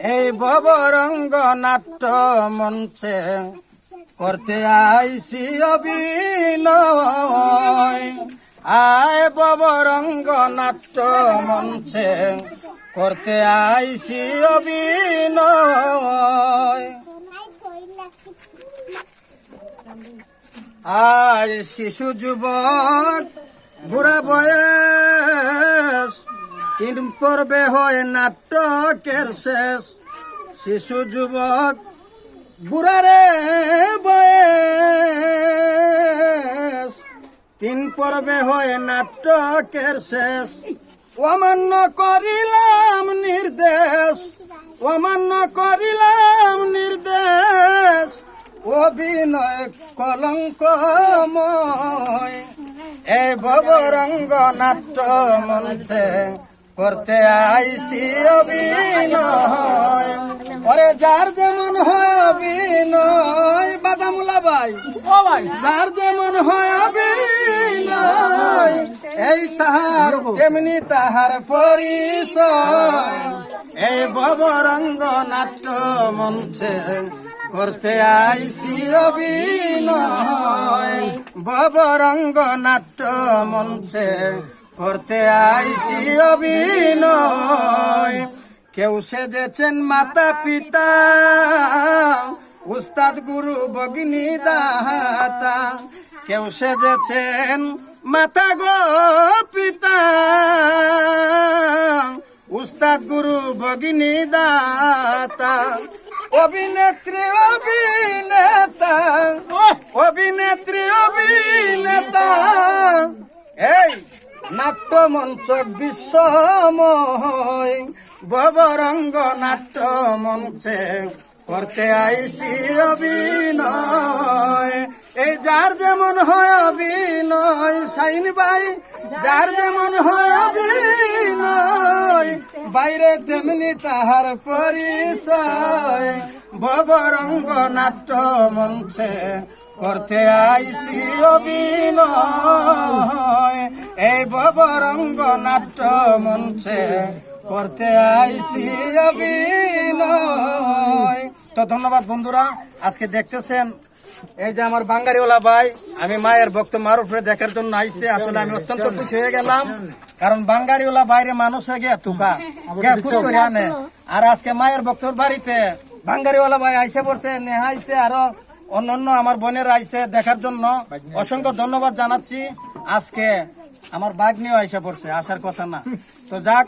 এই ভবরঙ্গ নাট্য মঞ্চে করতে আইসি অভিনয়। আয় ভবরঙ্গ নাট্য মঞ্চে করতে আইসি অভিনয়। আজ শিশু যুবক, বুড়া বয়স তিন পর্বে হয় নাটকের শেষ। শিশু, যুবক, বুড়ারে বয়স। তিন পর্বে হয় নাটকের শেষ। অমান্য করিলাম নির্দেশ। অমান্য করিলাম নির্দেশ। অভিনয় কলঙ্কময়। এই ভবরঙ্গ নাট্য মঞ্চে করতে আইসি অভিনয়। ওরে যার যেমন হয় অভিনয়। বাদামুলা ভাই। যার যেমন হয় অভিনয়, এই তাহার তেমনি তাহার পরিচয়। এই ভবরঙ্গ নাট্য মঞ্চে করতে আইসি অভিনয়। ভবরঙ্গ নাট্য মঞ্চে করতে আইসি অভিনয়। কেউ সেজেছেন মাতা পিতা উস্তাদ গুরু ভগিনী দাতা। কেউ সেজেছেন মাতা গো পিতা উস্তাদ গুরু ভগিনী দাতা। অভিনেত্রী অভিনেতা। অভিনেত্রী নাট্য মঞ্চ বিশ্বময় ভবরঙ্গ নাট্য মঞ্চে করতে আইসি অভিনয়। এই যার যেমন হয় অভিনয়, সাইন ভাই যার যেমন হয় অভিনয়, বাইরে তেমনি তাহার পরিচয়। ভবরঙ্গ নাট্য মঞ্চে করতে আইসি অভিনয়। এই ভবরঙ্গ নাট্য মঞ্চে করতে আইসি অভিনয়। তো ধন্যবাদ বন্ধুরা, আজকে দেখতেছেন এই যে আমার বাঙ্গারিওয়ালা ভাই, আমি মায়ের ভক্ত মারুফরে দেখার জন্য আইসে। আসলে আমি অত্যন্ত খুশি হয়ে গেলাম, কারণ বাঙ্গারিওয়ালা বাইরে মানুষ হয়ে গিয়ে তুকা আর আজকে মায়ের ভক্তর বাড়িতে বাঙ্গারিওয়ালা ভাই আইসে পড়ছে নেহা আইসে আরও অন্যান্য আমার বোনের আইসে দেখার জন্য। অসংখ্য ধন্যবাদ জানাচ্ছি। আজকে আমার বাঘ নিয়েও আইসা পড়ছে, আসার কথা না। তো যাক